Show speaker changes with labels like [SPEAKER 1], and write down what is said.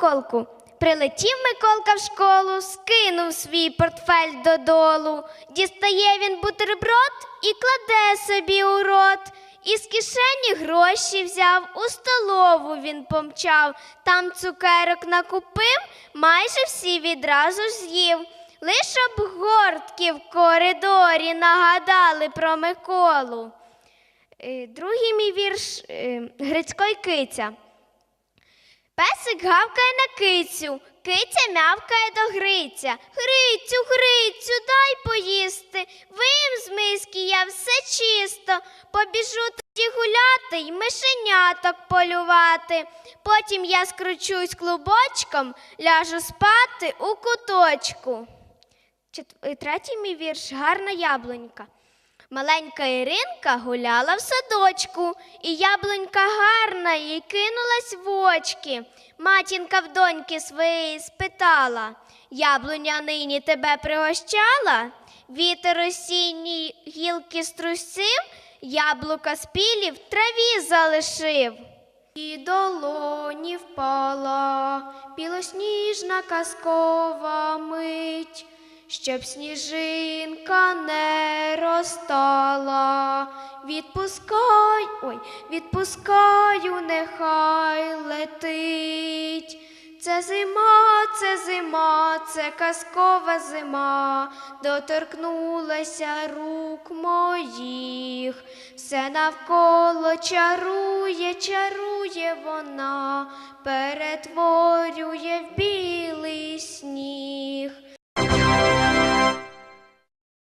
[SPEAKER 1] Миколку. Прилетів Миколка в школу, скинув свій портфель додолу. Дістає він бутерброд і кладе собі у рот. Із кишені гроші взяв, у столову він помчав, там цукерок накупив, майже всі відразу ж з'їв. Лиш обгортки в коридорі нагадали про Миколу. Е, Другий мій вірш е, Грицько й киця. Песик гавкає на кицю, киця мявкає до Гриця. Грицю, Грицю, дай поїсти. Вим з миски я все чисто. Побіжу тоді гуляти й мишеняток полювати. Потім я скручусь клубочком, ляжу спати у куточку. Третій мій вірш гарна яблунька. Маленька Іринка гуляла в садочку, і яблунька гарна їй кинулась в очки. Матінка в доньки своєї спитала Яблуня нині тебе пригощала? Вітер осінній гілки струсив, яблука спілі в траві залишив. І долоні впала білосніжна казкова мить, щоб сніжинка не розтала. Відпускай, ой, відпускаю, нехай летить. Це зима, це зима, це казкова зима, доторкнулася рук моїх, все навколо чарує, чарує вона, перетворює в біль.